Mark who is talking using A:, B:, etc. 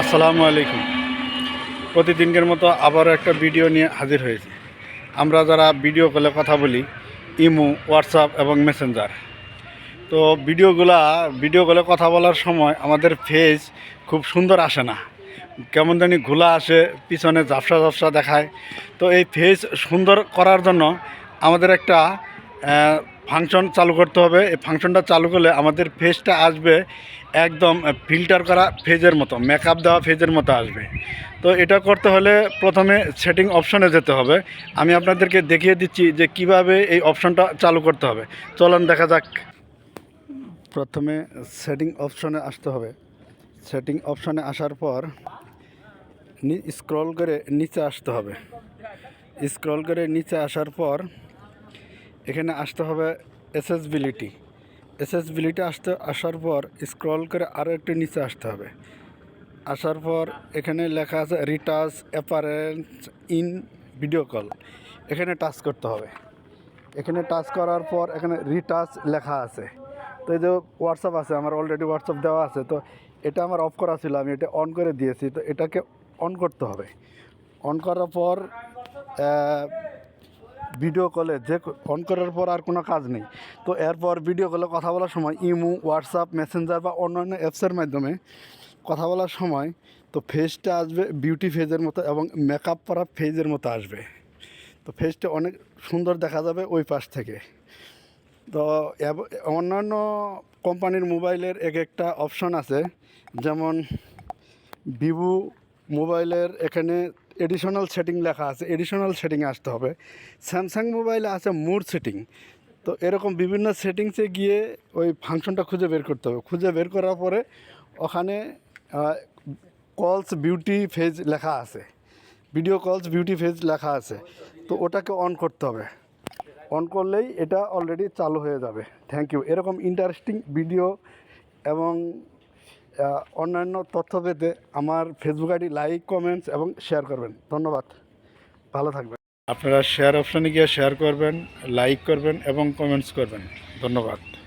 A: আসসালামু আলাইকুম। প্রতিদিনকের মতো আবারও একটা ভিডিও নিয়ে হাজির হয়েছে। আমরা যারা ভিডিও কলে কথা বলি, ইমো, হোয়াটসঅ্যাপ এবং মেসেঞ্জার। তো ভিডিওগুলা, ভিডিও কলে কথা বলার সময় আমাদের ফেস খুব সুন্দর আসে না। কেমন জানি ঘোলা আসে, পিছনে ঝাপসা ঝাপসা দেখায়। তো এই ফেস সুন্দর করার জন্য আমাদের একটা ফাংশন চালু করতে হবে। এই ফাংশনটা চালু করলে আমাদের ফেসটা আসবে একদম ফিল্টার করা ফেজের মতো মেকআপ দেওয়া ফেজের মতো আসবে। তো এটা করতে হলে প্রথমে সেটিং অপশনে যেতে হবে। আমি আপনাদেরকে দেখিয়ে দিচ্ছি যে কীভাবে এই অপশনটা চালু করতে হবে। চলুন দেখা যাক। প্রথমে সেটিং অপশনে আসতে হবে। সেটিং অপশনে আসার পর স্ক্রল করে নিচে আসতে হবে। স্ক্রল করে নিচে আসার পর এখানে আসতে হবে এসএসবিলিটি এসএসবিলিটি আসতে, আসার পর স্ক্রল করে আরও একটু নিচে আসতে হবে। আসার পর এখানে লেখা আছে retouch appearance in video call এখানে টাচ করতে হবে। এখানে টাচ করার পর এখানে রিটাচ লেখা আছে। তো এই যে হোয়াটসঅ্যাপ আছে, আমার অলরেডি হোয়াটসঅ্যাপ দেওয়া আছে, তো এটা আমার অফ করা ছিল, আমি এটা অন করে দিয়েছি, তো এটাকে অন করতে হবে। অন করার পর ভিডিও কলে যে অন করার পর আর কোনো কাজ নেই। তো এরপর ভিডিও কলে কথা বলার সময় ইমো, হোয়াটসঅ্যাপ, মেসেঞ্জার বা অন্যান্য অ্যাপসের মাধ্যমে কথা বলার সময় তো ফেসটা আসবে বিউটি ফেজের মতো এবং মেকআপ করা ফেজের মতো আসবে। তো ফেসটা অনেক সুন্দর দেখা যাবে ওই পাশ থেকে। তো অন্যান্য কোম্পানির মোবাইলের এক একটা অপশন আছে, যেমন ভিভো মোবাইলের এখানে এডিশনাল সেটিং লেখা আছে এডিশনাল সেটিংয়ে আসতে হবে। স্যামসাং মোবাইলে আছে মোর সেটিং তো এরকম বিভিন্ন সেটিংসে গিয়ে ওই ফাংশনটা খুঁজে বের করতে হবে। খুঁজে বের করার পরে ওখানে কলস বিউটি ফেজ লেখা আছে। ভিডিও কলস বিউটি ফেজ লেখা আছে। তো ওটাকে অন করতে হবে। অন করলেই এটা অলরেডি চালু হয়ে যাবে। থ্যাংক ইউ এরকম ইন্টারেস্টিং ভিডিও এবং অন্যান্য তথ্য পেতে আমার ফেসবুক আইডি লাইক কমেন্টস এবং শেয়ার করবেন। ধন্যবাদ। ভালো থাকবেন। আপনারা শেয়ার অপশানে গিয়ে শেয়ার করবেন লাইক করবেন এবং কমেন্টস করবেন। ধন্যবাদ।